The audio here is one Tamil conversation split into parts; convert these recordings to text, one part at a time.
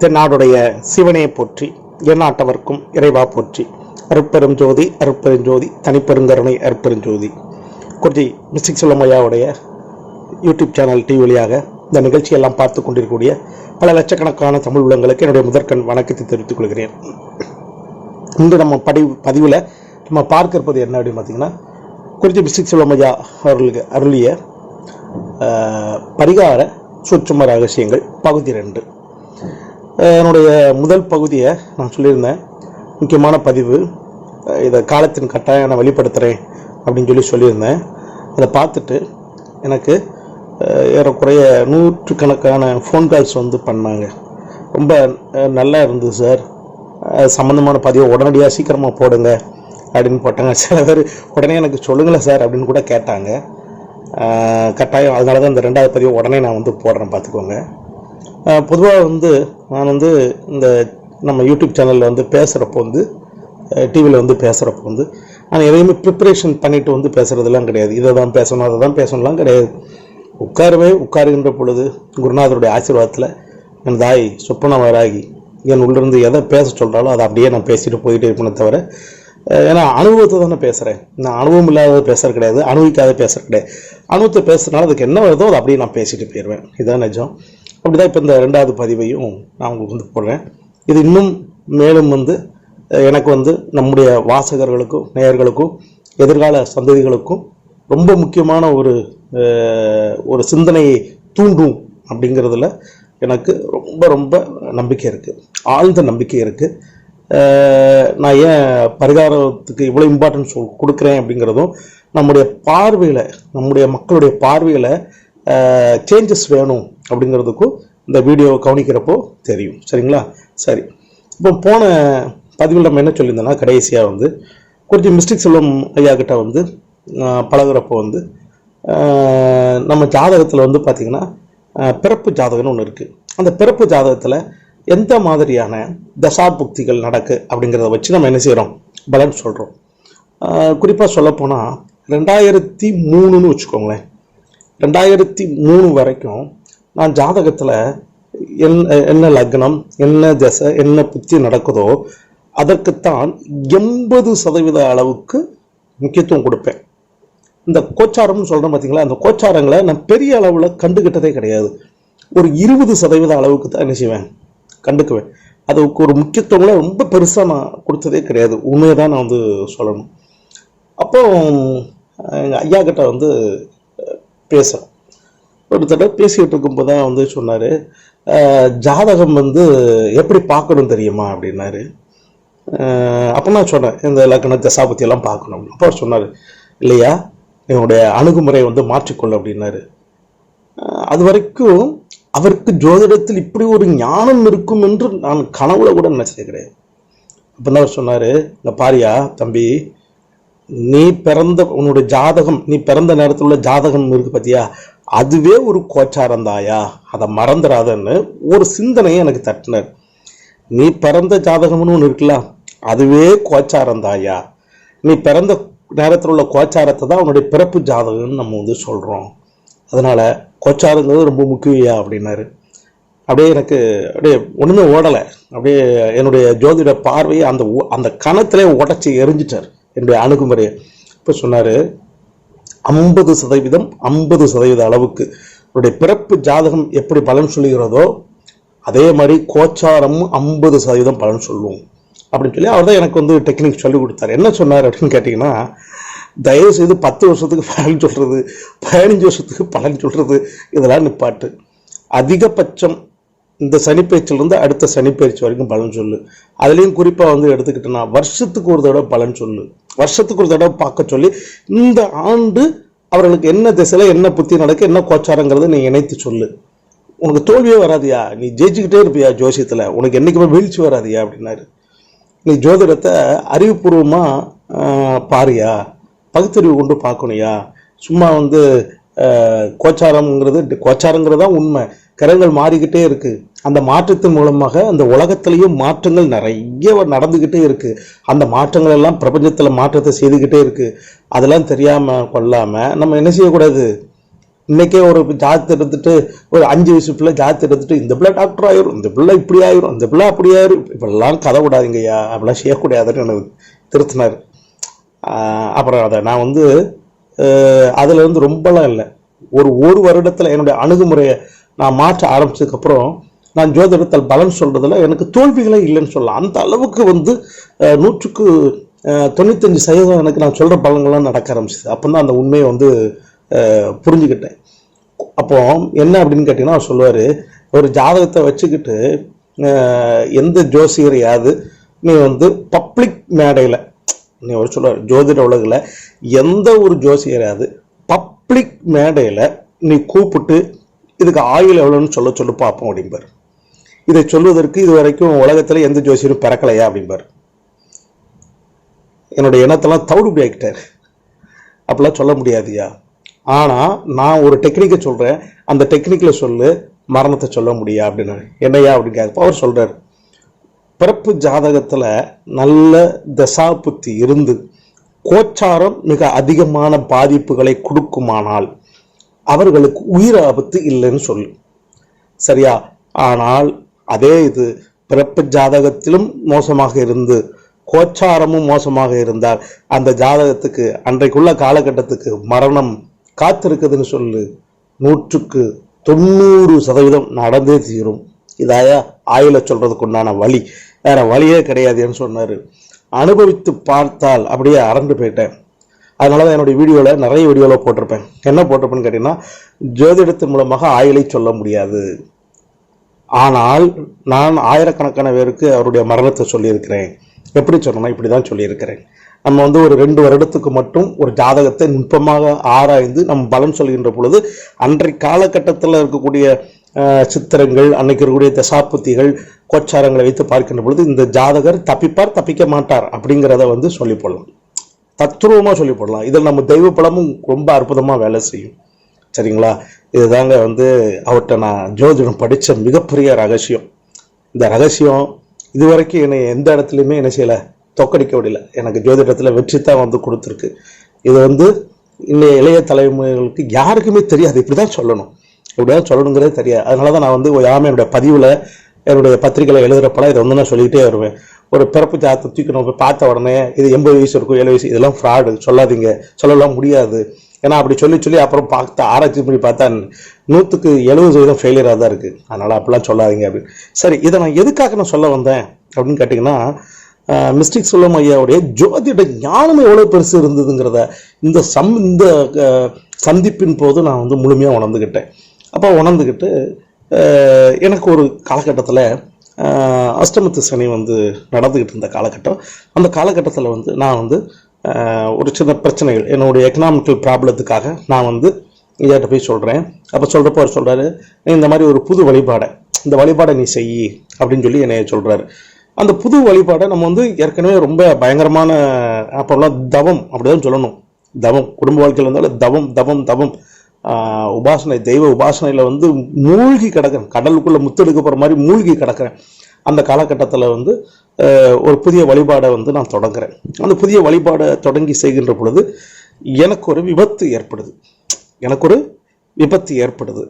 தென்னாடுடைய சிவனே போற்றி எந்நாட்டவர்க்கும் இறைவா போற்றி. அருப்பெரும் ஜோதி அருட்பெரும் ஜோதி தனிப்பெருங்கருணை அருட்பெரும் ஜோதி. குறிச்சி மிஸ்டிக் செல்லமையாவுடைய யூடியூப் சேனல் டிவி வழியாக இந்த நிகழ்ச்சியெல்லாம் பார்த்து கொண்டிருக்கக்கூடிய பல லட்சக்கணக்கான தமிழ் உள்ளங்களுக்கு என்னுடைய முதற்கண் வணக்கத்தை தெரிவித்துக் கொள்கிறேன். இன்று நம்ம படி பதிவில் நம்ம பார்க்க இருப்பது என்ன அப்படின்னு பார்த்தீங்கன்னா குறிச்சி மிஸ்டிக் செல்வமையா அவர்களுக்கு அருளிய பரிகார சூட்சும ரகசியங்கள் பகுதி ரெண்டு. என்னுடைய முதல் பகுதியை நான் சொல்லியிருந்தேன். முக்கியமான பதிவு இதை காலத்தின் கட்டாயம் நான் வெளிப்படுத்துகிறேன் அப்படின்னு சொல்லி சொல்லியிருந்தேன். அதை பார்த்துட்டு எனக்கு ஏறக்குறைய நூற்றுக்கணக்கான ஃபோன் கால்ஸ் வந்து பண்ணாங்க. ரொம்ப நல்லா இருந்தது சார். சம்மந்தமான பதிவை உடனடியாக சீக்கிரமாக போடுங்க அப்படின்னு போட்டாங்க. சில பேர் உடனே எனக்கு சொல்லுங்களேன் சார் அப்படின்னு கூட கேட்டாங்க. கட்டாயம் அதனால தான் இந்த ரெண்டாவது பதிவை உடனே நான் வந்து போடுறேன் பார்த்துக்கோங்க. பொதுவாக வந்து நான் வந்து இந்த நம்ம யூடியூப் சேனலில் வந்து பேசுகிறப்போ வந்து டிவியில் வந்து பேசுகிறப்போ வந்து நான் எதையுமே ப்ரிப்பரேஷன் பண்ணிவிட்டு வந்து பேசுகிறதெல்லாம் கிடையாது. இதை தான் பேசணும் அதை தான் பேசணும்லாம் கிடையாது. உட்காரவே உட்காருகின்ற பொழுது குருநாதருடைய ஆசீர்வாதத்தில் என் தாய் சொப்பனவராகி என் உள்ளிருந்து எதை பேச சொல்கிறாலோ அதை அப்படியே நான் பேசிட்டு போயிட்டே இருப்பேனே தவிர ஏன்னா அனுபவத்தை தானே பேசுகிறேன் நான் அனுபவம் இல்லாத பேசுகிறது கிடையாது அனுபவிக்காத பேசுறது கிடையாது. அனுபவத்தை பேசுறதுனால அதுக்கு என்ன வருதோ அதை அப்படியே நான் பேசிட்டு போயிடுவேன். இதுதான் நிஜம். அப்படிதான் இப்போ இந்த ரெண்டாவது பதிவையும் நான் உங்களுக்கு வந்து போடுறேன். இது இன்னும் மேலும் வந்து எனக்கு வந்து நம்முடைய வாசகர்களுக்கும் நேயர்களுக்கும் எதிர்கால சந்ததிகளுக்கும் ரொம்ப முக்கியமான ஒரு ஒரு சிந்தனையை தூண்டும் அப்படிங்கிறதுல எனக்கு ரொம்ப ரொம்ப நம்பிக்கை இருக்குது ஆழ்ந்த நம்பிக்கை இருக்குது நான் ஏன் பரிகாரத்துக்கு இவ்வளோ இம்பார்ட்டன்ஸ் கொடுக்குறேன் அப்படிங்கிறதும் நம்முடைய பார்வையில் நம்முடைய மக்களுடைய பார்வையில் சேஞ்சஸ் வேணும் அப்படிங்கிறதுக்கும் இந்த வீடியோவை கவனிக்கிறப்போ தெரியும். சரிங்களா? சரி. இப்போ போன பதிவில் நம்ம என்ன சொல்லியிருந்தோம்னா கடைசியாக வந்து கொஞ்சம் மிஸ்டேக் செல்வம் ஐயா கிட்ட வந்து பழகிறப்போ பழகுறப்போ வந்து நம்ம ஜாதகத்தில் வந்து பார்த்திங்கன்னா பிறப்பு ஜாதகம்னு ஒன்று இருக்குது அந்த பிறப்பு ஜாதகத்தில் எந்த மாதிரியான தசாபுக்திகள் நடக்கு அப்படிங்கிறத வச்சு நம்ம என்ன செய்கிறோம் பலன் சொல்கிறோம் குறிப்பாக சொல்லப்போனால் ரெண்டாயிரத்தி மூணுன்னு வச்சுக்கோங்களேன். ரெண்டாயிரத்தி மூணு வரைக்கும் நான் ஜாதகத்தில் என்ன என்ன லக்னம் என்ன தசை என்ன புத்தி நடக்குதோ அதற்குத்தான் எண்பது சதவீத அளவுக்கு முக்கியத்துவம் கொடுப்பேன். இந்த கோச்சாரம்னு சொல்கிறேன் பார்த்தீங்களா அந்த கோச்சாரங்களை நான் பெரிய அளவில் கண்டுகிட்டதே கிடையாது. ஒரு இருபது சதவீத அளவுக்கு தான் என்ன செய்வேன்? கண்டுக்குவேன். அதுக்கு ஒரு முக்கியத்துவங்களை ரொம்ப பெருசாக நான் கொடுத்ததே கிடையாது. உண்மையை தான் நான் வந்து சொல்லணும். அப்போ எங்கள் ஐயா கிட்ட வந்து பேசுகிறேன் ஒரு தடவை பேசிக்கிட்டு இருக்கும்போது தான் வந்து சொன்னார் ஜாதகம் வந்து எப்படி பார்க்கணும் தெரியுமா? அப்படின்னாரு. அப்போ நான் சொன்னேன் இந்த லக்கண தசாபத்தியெல்லாம் பார்க்கணும். அப்போ அவர் சொன்னார் இல்லையா என்னுடைய அணுகுமுறை வந்து மாற்றிக்கொள்ள அப்படின்னாரு. அது வரைக்கும் அவருக்கு ஜோதிடத்தில் இப்படி ஒரு ஞானம் இருக்கும் என்று நான் கனவுல கூட நினைச்சது கிடையாது. அவர் சொன்னார் இந்த பாரியா தம்பி நீ பிறந்த உன்னோட ஜாதகம் நீ பிறந்த நேரத்தில் உள்ள ஜாதகம் இருக்கு பார்த்தியா அதுவே ஒரு கோச்சாரம் தாயா? அதை மறந்துடாதன்னு ஒரு சிந்தனையை எனக்கு தட்டினார். நீ பிறந்த ஜாதகம்னு ஒன்று இருக்குல்ல அதுவே கோச்சாரம் தாயா? நீ பிறந்த நேரத்தில் உள்ள கோச்சாரத்தை தான் உன்னுடைய பிறப்பு ஜாதகம்னு நம்ம வந்து சொல்கிறோம் அதனால் கோச்சாரங்கிறது ரொம்ப முக்கியா அப்படின்னாரு. அப்படியே எனக்கு அப்படியே ஒன்றுமே ஓடலை. அப்படியே என்னுடைய ஜோதிட பார்வையை அந்த அந்த கணத்திலே உடச்சி எரிஞ்சிட்டார். என்னுடைய அணுகுமுறையை. இப்போ சொன்னார் ஐம்பது சதவீதம் ஐம்பது சதவீத அளவுக்கு. அவருடைய பிறப்பு ஜாதகம் எப்படி பலன் சொல்லுகிறதோ அதே மாதிரி கோச்சாரமும் ஐம்பது சதவீதம் பலன் சொல்லுவோம் அப்படின்னு சொல்லி அவர் தான் எனக்கு வந்து டெக்னிக் சொல்லி கொடுத்தாரு. என்ன சொன்னார் அப்படின்னு கேட்டிங்கன்னா தயவு செய்து பத்து வருஷத்துக்கு பலன் சொல்கிறது பதினஞ்சு வருஷத்துக்கு பலன் சொல்கிறது இதெல்லாம் நிப்பாட்டு. அதிகபட்சம் இந்த சனிப்பயிற்சிலேருந்து அடுத்த சனிப்பயிற்சி வரைக்கும் பலன் சொல்லு. அதுலேயும் குறிப்பாக வந்து எடுத்துக்கிட்டேன்னா வருஷத்துக்கு ஒரு தடவை பலன் சொல்லு. வருஷத்துக்கு ஒரு தடவை பார்க்க சொல்லி இந்த ஆண்டு அவர்களுக்கு என்ன திசையில் என்ன புத்தி நடக்க என்ன கோச்சாரங்கிறத நீ இணைத்து சொல்லு. உனக்கு தோல்வியே வராதியா? நீ ஜெயிச்சுக்கிட்டே இருப்பியா ஜோசியத்தில்? உனக்கு என்றைக்குமே வீழ்ச்சி வராதியா? அப்படின்னாரு. நீ ஜோதிடத்தை அறிவுபூர்வமாக பாரியா. பகுத்தறிவு கொண்டு பார்க்கணுயா சும்மா வந்து கோச்சாரம்ங்கிறது கோச்சாரங்கிறது தான் உண்மை. கிரகங்கள் மாறிக்கிட்டே இருக்கு. அந்த மாற்றத்தின் மூலமாக அந்த உலகத்திலையும் மாற்றங்கள் நிறைய நடந்துக்கிட்டே இருக்கு. அந்த மாற்றங்கள் எல்லாம் பிரபஞ்சத்தில் மாற்றத்தை செய்துக்கிட்டே இருக்கு. அதெல்லாம் தெரியாம கொள்ளாம நம்ம என்ன செய்யக்கூடாது? இன்னைக்கே ஒரு ஜாதி எடுத்துட்டு ஒரு அஞ்சு வயசு பிள்ளை ஜாதி எடுத்துட்டு இந்த பிள்ளை டாக்டர் ஆயிரும் இந்த பிள்ளை இப்படி ஆயிரும் இந்த பிள்ளை அப்படி ஆயிரும். இப்படிலாம் கதை விடாதீங்கய்யா. அப்படிலாம் செய்யக்கூடாதுன்னு எனக்கு திருத்தினார். ஆஹ் அப்புறம் அதை நான் வந்து ஆஹ் அதுல இருந்து ரொம்பலாம் இல்லை. ஒரு ஒரு வருடத்துல என்னுடைய அணுகுமுறையை நான் மாற்ற ஆரம்பிச்சதுக்கப்புறம் நான் ஜோதிடத்தில் பலன் சொல்கிறதுல எனக்கு தோல்விகளே இல்லைன்னு சொல்லலாம் அந்த அளவுக்கு வந்து நூற்றுக்கு தொண்ணூத்தஞ்சு சதவீதம் எனக்கு நான் சொல்கிற பலன்கள்லாம் நடக்க ஆரம்பிச்சிது. அப்போ தான் அந்த உண்மையை வந்து புரிஞ்சுக்கிட்டேன். அப்போ என்ன அப்படின்னு கேட்டிங்கன்னா அவர் சொல்லுவார் ஒரு ஜாதகத்தை வச்சுக்கிட்டு எந்த ஜோசியரையாவது நீ வந்து பப்ளிக் மேடையில் நீ ஒரு சொல்லுவார் ஜோதிட உலகில் எந்த ஒரு ஜோசியராவது பப்ளிக் மேடையில் நீ கூப்பிட்டு இதுக்கு ஆயுள் எவ்வளோன்னு சொல்ல சொல்லி பார்ப்போம் அப்படிம்பார். இதை சொல்வதற்கு இது வரைக்கும் உலகத்தில் எந்த ஜோசியரும் பிறக்கலையா அப்படிம்பார். என்னுடைய எண்ணத்தெல்லாம் தவிடுபடி ஆகிட்டார் அப்படிலாம் சொல்ல முடியாதுயா? ஆனால் நான் ஒரு டெக்னிக்கை சொல்கிறேன் அந்த டெக்னிக்கில் சொல்லு மரணத்தை சொல்ல முடியா அப்படின்னு என்னையா அப்படின்னு அவர் சொல்கிறார் பிறப்பு ஜாதகத்தில் நல்ல தசாபுத்தி இருந்து கோச்சாரம் மிக அதிகமான பாதிப்புகளை கொடுக்குமானால் அவர்களுக்கு உயிர் ஆபத்து இல்லைன்னு சொல்லு. சரியா? ஆனால் அதே இது பிறப்பு ஜாதகத்திலும் மோசமாக இருந்து கோச்சாரமும் மோசமாக இருந்தால் அந்த ஜாதகத்துக்கு அன்றைக்குள்ள காலகட்டத்துக்கு மரணம் காத்திருக்குதுன்னு சொல்லு. நூற்றுக்கு தொண்ணூறு சதவீதம் நடந்தே தீரும். இதாயா? ஆயில சொல்றதுக்கு உண்டான வழி. வேற வழியே கிடையாதுன்னு சொன்னாரு. அனுபவித்து பார்த்தால் அப்படியே அரண்டு போயிட்டேன். அதனால தான் என்னுடைய வீடியோவில் நிறைய வீடியோவில் போட்டிருப்பேன். என்ன போட்டிருப்பேன்னு கேட்டிங்கன்னா ஜோதிடத்தின் மூலமாக ஆயுளை சொல்ல முடியாது. ஆனால் நான் ஆயிரக்கணக்கான பேருக்கு அவருடைய மரணத்தை சொல்லியிருக்கிறேன். எப்படி சொன்னோம்னா இப்படி தான் சொல்லியிருக்கிறேன். நம்ம வந்து ஒரு ரெண்டு வருடத்துக்கு மட்டும் ஒரு ஜாதகத்தை நுட்பமாக ஆராய்ந்து நம் பலன் சொல்கின்ற பொழுது அன்றைய காலகட்டத்தில் இருக்கக்கூடிய சித்திரங்கள் அன்னைக்கு இருக்கக்கூடிய தசாப்புத்திகள் கோச்சாரங்களை வைத்து பார்க்கின்ற பொழுது இந்த ஜாதகர் தப்பிப்பார் தப்பிக்க மாட்டார் அப்படிங்கிறத வந்து சொல்லி போடலாம். தத்ரூபமாக சொல்லி போடலாம் இதில் நம்ம தெய்வ படமும் ரொம்ப அற்புதமாக வேலை செய்யும். சரிங்களா? இதுதாங்க வந்து அவர்கிட்ட நான் ஜோதிடம் படித்த மிகப்பெரிய ரகசியம். இந்த ரகசியம் இதுவரைக்கும் என்னை எந்த இடத்துலையுமே என்ன செய்யலை தொக்கடிக்க விடல. எனக்கு ஜோதிடத்தில் வெற்றி தான் வந்து கொடுத்துருக்கு. இது வந்து இன்னைய இளைய தலைமுறைகளுக்கு யாருக்குமே தெரியாது. இப்படி தான் சொல்லணும். இப்படி தான் சொல்லணுங்கிறதே தெரியாது. அதனால தான் நான் வந்து யாமே என்னுடைய பதிவில் என்னுடைய பத்திரிகையில் எழுதுகிறப்பலாம் இதை வந்து நான் சொல்லிக்கிட்டே வருவேன். ஒரு பிறப்பு ஜாத்தை தூக்கணும் போய் பார்த்த உடனே இது எண்பது வயசு இருக்கும் ஏழு வயசு இதெல்லாம் ஃப்ராடு சொல்லாதீங்க. சொல்லலாம் முடியாது. ஏன்னா அப்படி சொல்லி சொல்லி அப்புறம் பார்த்து ஆராய்ச்சி பண்ணி பார்த்தா நூற்றுக்கு எழுபது சதவீதம் ஃபெயிலியராக தான் இருக்குது அதனால் அப்படிலாம் சொல்லாதீங்க அப்படின்னு சரி இதை நான் எதுக்காக நான் சொல்ல வந்தேன் அப்படின்னு கேட்டிங்கன்னா மிஸ்டிக் சொல்லம் ஐயாவுடைய ஜோதிட ஞானம் எவ்வளோ பெருசு இருந்ததுங்கிறத இந்த சம் இந்த சந்திப்பின் போது நான் வந்து முழுமையாக உணர்ந்துக்கிட்டேன் அப்போ உணர்ந்துக்கிட்டு எனக்கு ஒரு காலகட்டத்தில் அஷ்டமத்து சனி வந்து நடந்துக்கிட்டு இருந்த காலகட்டம். அந்த காலகட்டத்தில் வந்து நான் வந்து ஒரு சின்ன பிரச்சனைகள். என்னுடைய எக்கனாமிக்கல் ப்ராப்ளத்துக்காக நான் வந்து இதாட்ட போய் சொல்கிறேன் அப்போ சொல்கிறப்போ அவர் சொல்கிறாரு நீ இந்த மாதிரி ஒரு புது வழிபாடை இந்த வழிபாடை நீ செய் அப்படின்னு சொல்லி என்னை சொல்கிறாரு அந்த புது வழிபாடை நம்ம வந்து ஏற்கனவே ரொம்ப பயங்கரமான அப்போல்லாம் தவம் அப்படிதான் சொல்லணும். தவம் குடும்ப வாழ்க்கையில் இருந்தாலும் தவம் தவம் தவம். உபாசனை தெய்வ உபாசனையில் வந்து மூழ்கி கிடக்கிறேன். கடலுக்குள்ளே முத்தெடுக்க போகிற மாதிரி மூழ்கி கிடக்கிறேன். அந்த காலகட்டத்தில் வந்து ஒரு புதிய வழிபாடை வந்து நான் தொடங்குறேன். அந்த புதிய வழிபாடை தொடங்கி செய்கின்ற பொழுது எனக்கு ஒரு விபத்து ஏற்படுது. எனக்கு ஒரு விபத்து ஏற்படுது.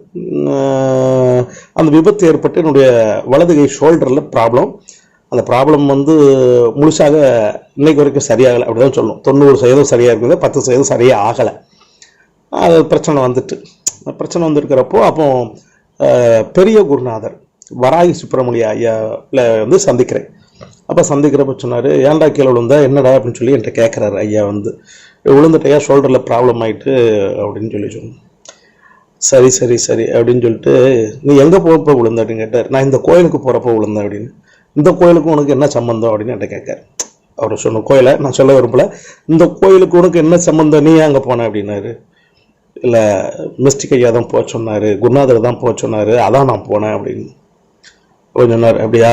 அந்த விபத்து ஏற்பட்டு என்னுடைய வலது கை ஷோல்டரில் ப்ராப்ளம் அந்த ப்ராப்ளம் வந்து முழுசாக இன்னைக்கு வரைக்கும் சரியாகலை. அப்படிதான் சொல்லணும் தொண்ணூறு சதவீதம் சரியாக இருக்குது பத்து சதவீதம் சரியாக ஆகலை. அது பிரச்சனை வந்துட்டு. பிரச்சனை வந்திருக்கிறப்போ அப்போ பெரிய குருநாதர் வராகி சுப்பிரமணிய ஐயாவில் வந்து சந்திக்கிறேன். அப்போ சந்திக்கிறப்ப சொன்னார் ஏன்டா கீழே விழுந்தா? என்னடா? அப்படின்னு சொல்லி என்கிட்ட கேட்குறாரு ஐயா வந்து. விழுந்துட்டையா ஷோல்டரில் ப்ராப்ளம் ஆயிட்டு அப்படின்னு சொல்லி சொன்னேன் சரி சரி சரி அப்படின்னு சொல்லிட்டு நீ எங்கே போகிறப்ப விழுந்த? அப்படின்னு கேட்டார். நான் இந்த கோயிலுக்கு போகிறப்ப விழுந்தேன் அப்படின்னு. இந்த கோயிலுக்கும் உனக்கு என்ன சம்மந்தம் அப்படின்னு என்கிட்ட கேட்காரு. அவர் சொன்ன கோயிலை நான் சொல்ல விரும்பல. இந்த கோயிலுக்கு உனக்கு என்ன சம்மந்தம் நீ அங்கே போன? அப்படின்னாரு. இல்லை மிஸ்டிக் ஐயா தான் போக சொன்னார் குருநாதர் தான் போக சொன்னார் அதான் நான் போனேன் அப்படின்னு. அவர் சொன்னார் அப்படியா?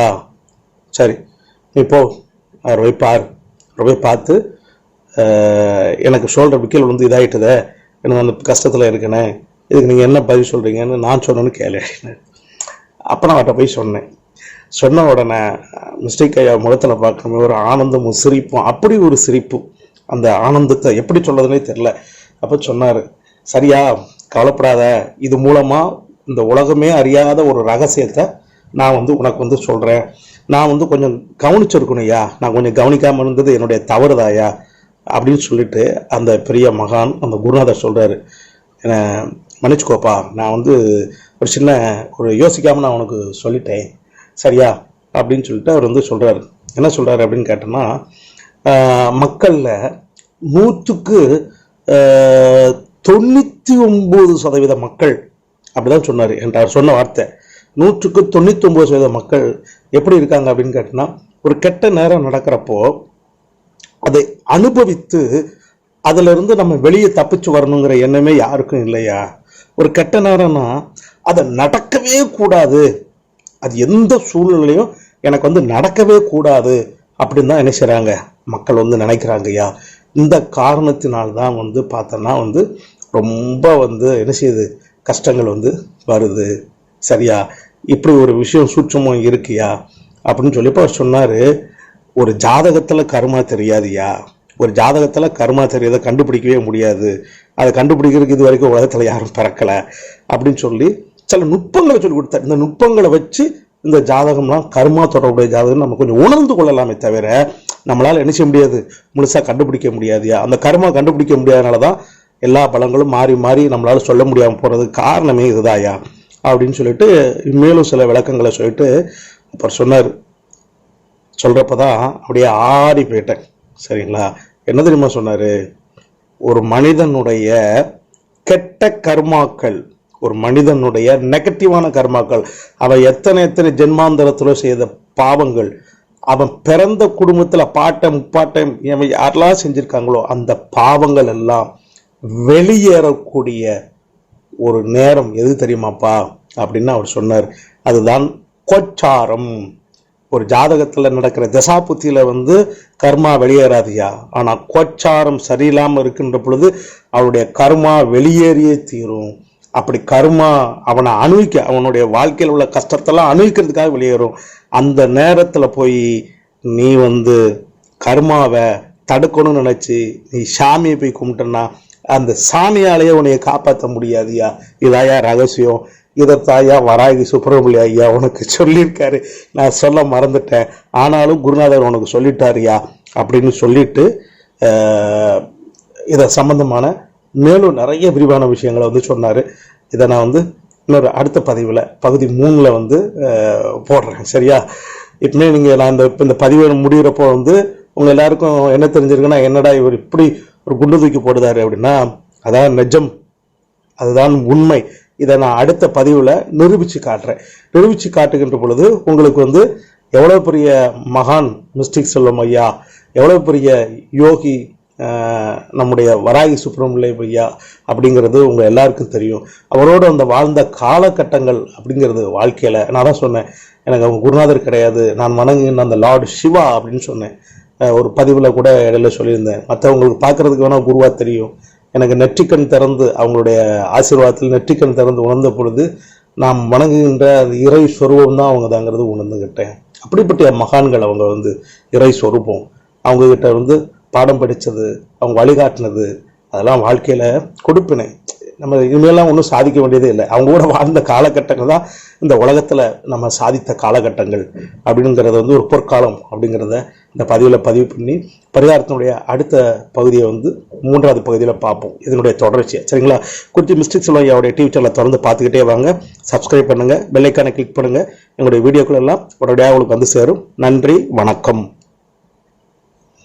சரி நீ போ. அவர் போய் பார். அவர் போய் பார்த்து எனக்கு ஷோல்டர் விக்கல் வந்து இதாகிட்டதே எனக்கு அந்த கஷ்டத்தில் இருக்கேனே. இதுக்கு நீங்கள் என்ன பதில் சொல்கிறீங்கன்னு நான் சொன்னேன்னு கேளு. அப்படின்னாரு அப்போ நான் அவர்கிட்ட போய் சொன்னேன். சொன்ன உடனே மிஸ்டேக் ஐயா முகத்தில் பார்க்கணும் ஒரு ஆனந்தமும் சிரிப்பும் அப்படி ஒரு சிரிப்பு. அந்த ஆனந்தத்தை எப்படி சொல்கிறதுனே தெரில அப்போ சொன்னார் சரியா கவலைப்படாத. இது மூலமாக இந்த உலகமே அறியாத ஒரு ரகசியத்தை நான் வந்து உனக்கு வந்து சொல்கிறேன் நான் வந்து கொஞ்சம் கவனிச்சிருக்கணும்யா நான் கொஞ்சம் கவனிக்காமல் இருந்தது என்னுடைய தவறுதாயா அப்படின்னு சொல்லிட்டு அந்த பெரிய மகான் அந்த குருநாதர் சொல்கிறாரு என்னை மன்னிச்சுக்கோப்பா. நான் வந்து ஒரு சின்ன ஒரு யோசிக்காமல் நான் உனக்கு சொல்லிட்டேன். சரியா? அப்படின்னு சொல்லிட்டு அவர் வந்து சொல்கிறாரு என்ன சொல்கிறாரு அப்படின்னு கேட்டோம்னா மக்களில் நூற்றுக்கு தொண்ணூற்றி ஒம்பது சதவீத மக்கள் அப்படிதான் சொன்னார் என்றார் சொன்ன வார்த்தை நூற்றுக்கு தொண்ணூற்றி ஒம்பது சதவீத மக்கள் எப்படி இருக்காங்க அப்படின்னு கேட்டினா ஒரு கெட்ட நேரம் நடக்கிறப்போ அதை அனுபவித்து அதிலிருந்து நம்ம வெளியே தப்பிச்சு வரணுங்கிற எண்ணமே யாருக்கும் இல்லையா? ஒரு கெட்ட நேரம்னா அதை நடக்கவே கூடாது. அது எந்த சூழ்நிலையும் எனக்கு வந்து நடக்கவே கூடாது அப்படின்னு தான் என்ன செய்கிறாங்க மக்கள் வந்து நினைக்கிறாங்க ஐயா இந்த காரணத்தினால்தான் வந்து பார்த்தோன்னா வந்து ரொம்ப வந்து என்ன செய்யுது? கஷ்டங்கள் வந்து வருது. சரியா? இப்படி ஒரு விஷயம் சூட்சமும் இருக்கியா? அப்படின்னு சொல்லிப்போ அவர் சொன்னார் ஒரு ஜாதகத்தில் கருமா தெரியாதியா? ஒரு ஜாதகத்தில் கருமா தெரியாத கண்டுபிடிக்கவே முடியாது. அதை கண்டுபிடிக்கிறதுக்கு இது வரைக்கும் உலகத்தில் யாரும் பிறக்கலை. அப்படின்னு சொல்லி சில நுட்பங்களை சொல்லி கொடுத்தார். இந்த நுட்பங்களை வச்சு இந்த ஜாதகம்லாம் கர்மா தொடர்புடைய ஜாதகம் நம்ம கொஞ்சம் உணர்ந்து கொள்ளலாமே தவிர நம்மளால் என்ன செய்ய முடியாது? முழுசாக கண்டுபிடிக்க முடியாதியா? அந்த கர்மா கண்டுபிடிக்க முடியாதனால தான் எல்லா பலங்களும் மாறி மாறி நம்மளால் சொல்ல முடியாமல் போகிறதுக்கு காரணமே இதுதாயா அப்படின்னு சொல்லிட்டு மேலும் சில விளக்கங்களை சொல்லிட்டு அப்புறம் சொன்னார். சொல்கிறப்ப தான் அப்படியே ஆடி போயிட்டேன். சரிங்களா? என்ன தெரியுமா சொன்னார்? ஒரு மனிதனுடைய கெட்ட கர்மாக்கள் ஒரு மனிதனுடைய நெகட்டிவான கர்மாக்கள் அவன் எத்தனை எத்தனை ஜென்மாந்தரத்தில் செய்த பாவங்கள் அவன் பிறந்த குடும்பத்தில் பாட்டம் முப்பாட்டம் இவன் யாரெல்லாம் செஞ்சுருக்காங்களோ அந்த பாவங்கள் எல்லாம் வெளியேறக்கூடிய ஒரு நேரம் எது தெரியுமாப்பா? அப்படின்னு அவர் சொன்னார். அதுதான் கோச்சாரம். ஒரு ஜாதகத்தில் நடக்கிற தசாபுத்தியில் வந்து கர்மா வெளியேறாதியா? ஆனால் கோச்சாரம் சரியில்லாமல் இருக்கின்ற பொழுது அவருடைய கர்மா வெளியேறியே தீரும். அப்படி கர்மா அவனை அணுவிக்க அவனுடைய வாழ்க்கையில் உள்ள கஷ்டத்தெல்லாம் அணுவிக்கிறதுக்காக வெளியேறும். அந்த நேரத்தில் போய் நீ வந்து கர்மாவை தடுக்கணும்னு நினச்சி நீ சாமியை போய் கும்பிட்டன்னா அந்த சாமியாலேயே உன்னைய காப்பாற்ற முடியாதியா இதாயா ரகசியம். இதத்தாயா வராகி சுப்பிரமணிய ஐயா உனக்கு சொல்லியிருக்காரு. நான் சொல்ல மறந்துட்டேன். ஆனாலும் குருநாதர் உனக்கு சொல்லிட்டாருயா அப்படின்னு சொல்லிட்டு இதை சம்மந்தமான மேலும் நிறைய விரிவான விஷயங்களை வந்து சொன்னார். இதை நான் வந்து இன்னொரு அடுத்த பதிவில் பகுதி மூணில் வந்து போடுறேன். சரியா? இப்பமே நீங்கள் நான் இந்த இப்போ இந்த பதிவு முடிகிறப்போ வந்து உங்கள் எல்லாருக்கும் என்ன தெரிஞ்சிருக்குன்னா என்னடா இவர் இப்படி ஒரு குண்டு தூக்கி போடுதாரு அப்படின்னா அதான் நிஜம். அதுதான் உண்மை. இதை நான் அடுத்த பதிவில் நிரூபித்து காட்டுறேன். நிரூபித்து காட்டுகின்ற பொழுது உங்களுக்கு வந்து எவ்வளோ பெரிய மகான் மிஸ்டிக் செல்வம் ஐயா எவ்வளோ பெரிய யோகி நம்முடைய வராகி சுப்பிரமணிய ஐயா அப்படிங்கிறது உங்கள் எல்லாருக்கும் தெரியும். அவரோட அந்த வாழ்ந்த காலகட்டங்கள் அப்படிங்கிறது வாழ்க்கையில் நான் தான் சொன்னேன் எனக்கு அவங்க குருநாதர் கிடையாது நான் வணங்குகின்ற அந்த லார்டு சிவா அப்படின்னு சொன்னேன். ஒரு பதிவில் கூட இடையில சொல்லியிருந்தேன். மற்றவங்களுக்கு பார்க்கறதுக்கு வேணால் குருவாக தெரியும். எனக்கு நெற்றிக்கண் திறந்து அவங்களுடைய ஆசீர்வாதத்தில் நெற்றிக்கண் திறந்து உணர்ந்த பொழுது நாம் வணங்குகின்ற அந்த இறை சொருபம் தான் அவங்க தாங்கிறது உணர்ந்துக்கிட்டேன் அப்படிப்பட்ட மகான்கள் அவங்க வந்து இறை சொரூபம். அவங்கக்கிட்ட வந்து பாடம் படித்தது அவங்க வழிகாட்டினது அதெல்லாம் வாழ்க்கையில் கொடுப்பினை. நம்ம இனிமேலாம் ஒன்றும் சாதிக்க வேண்டியதே இல்லை. அவங்க கூட வாழ்ந்த காலகட்டங்கள் தான் இந்த உலகத்தில் நம்ம சாதித்த காலகட்டங்கள் அப்படிங்கிறத வந்து ஒரு பொற்காலம் அப்படிங்கிறத இந்த பதிவில் பதிவு பண்ணி பரிகாரத்தினுடைய அடுத்த பகுதியை வந்து மூன்றாவது பகுதியில் பார்ப்போம். இதனுடைய தொடர்ச்சியை சரிங்களா? குறிச்சி மிஸ்டேக் செல்வையாவுடைய டிவி சேனலை திறந்து பார்த்துக்கிட்டே வாங்க. சப்ஸ்கிரைப் பண்ணுங்கள் பெல்லைக்கானை கிளிக் பண்ணுங்கள் எங்களுடைய வீடியோக்கள் எல்லாம் உடனடியாக உங்களுக்கு வந்து சேரும். நன்றி வணக்கம்.